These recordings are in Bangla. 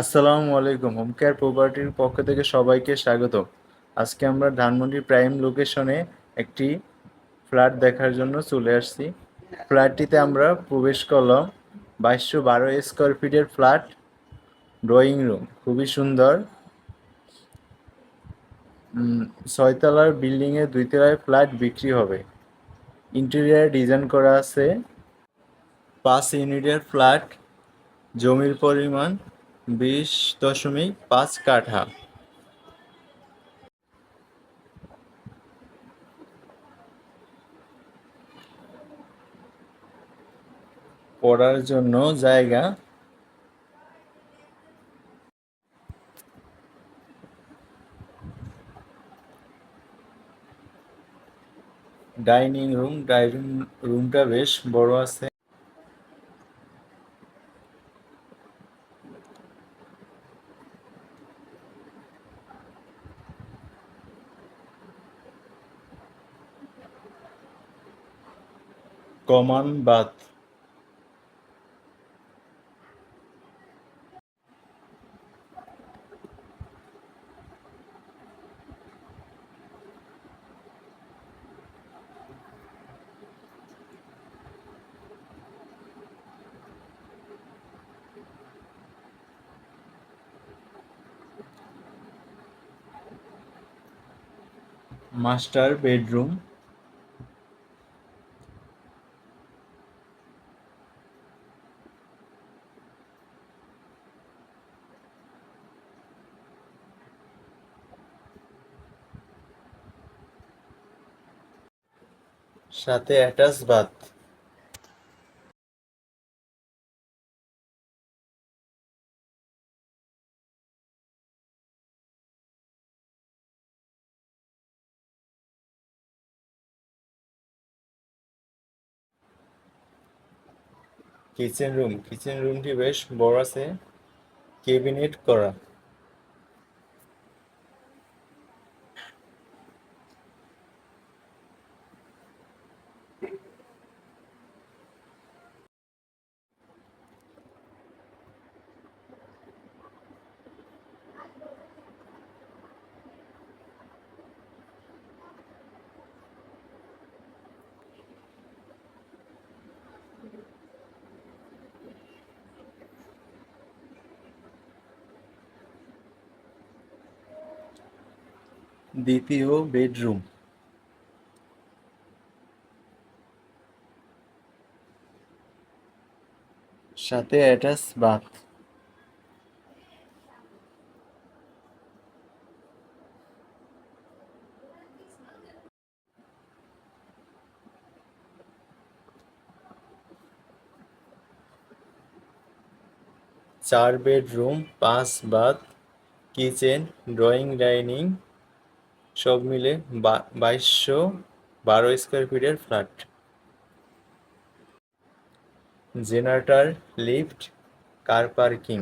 আসসালামু আলাইকুম। হোম কেয়ার প্রপার্টির পক্ষ থেকে সবাইকে স্বাগত আজকে আমরা ধানমন্ডি প্রাইম লোকেশনে একটি ফ্ল্যাট দেখার জন্য চলে আসছি। ফ্ল্যাটটিতে আমরা প্রবেশ করলাম বাইশশো বারো স্কোয়ার ফিটের ফ্ল্যাট ড্রয়িং রুম খুবই সুন্দর। ছয়তলার বিল্ডিংয়ে দুই তলায় ফ্ল্যাট বিক্রি হবে। ইন্টেরিয়ার ডিজাইন করা আছে। পাঁচ ইউনিটের ফ্ল্যাট, জমির পরিমাণ বিশ দশমিক পাঁচ কাঠা। পড়ার জন্য জায়গা। ডাইনিং রুম ডাইনিং রুমটা বেশ বড় আছে। Common bath master bedroom. সাথে attach bath kitchen room kitchen রুমটি বেশ বড় আছে। কেবিনেট করা। দ্বিতীয় বেডরুম। সাথে অ্যাটাচ বাথ। চার বেডরুম পাঁচ বাথ কিচেন ড্রয়িং ডাইনিং। সব মিলে বাইশশো বারো স্কোয়ার ফিটের flat. Generator, lift, car parking.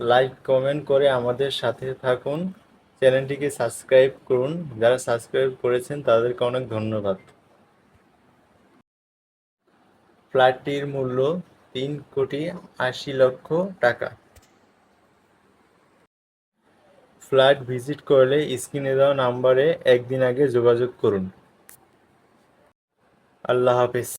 Like, comment করে আমাদের সাথে থাকুন। চ্যানেলটিকে সাবস্ক্রাইব করুন। যারা সাবস্ক্রাইব করেছেন, তাদেরকে অনেক ধন্যবাদ। ফ্ল্যাটটির মূল্য তিন কোটি আশি লক্ষ টাকা। ফ্ল্যাট ভিজিট করলে স্ক্রিনে দেওয়া নাম্বারে একদিন আগে যোগাযোগ করুন। আল্লাহ হাফিজ।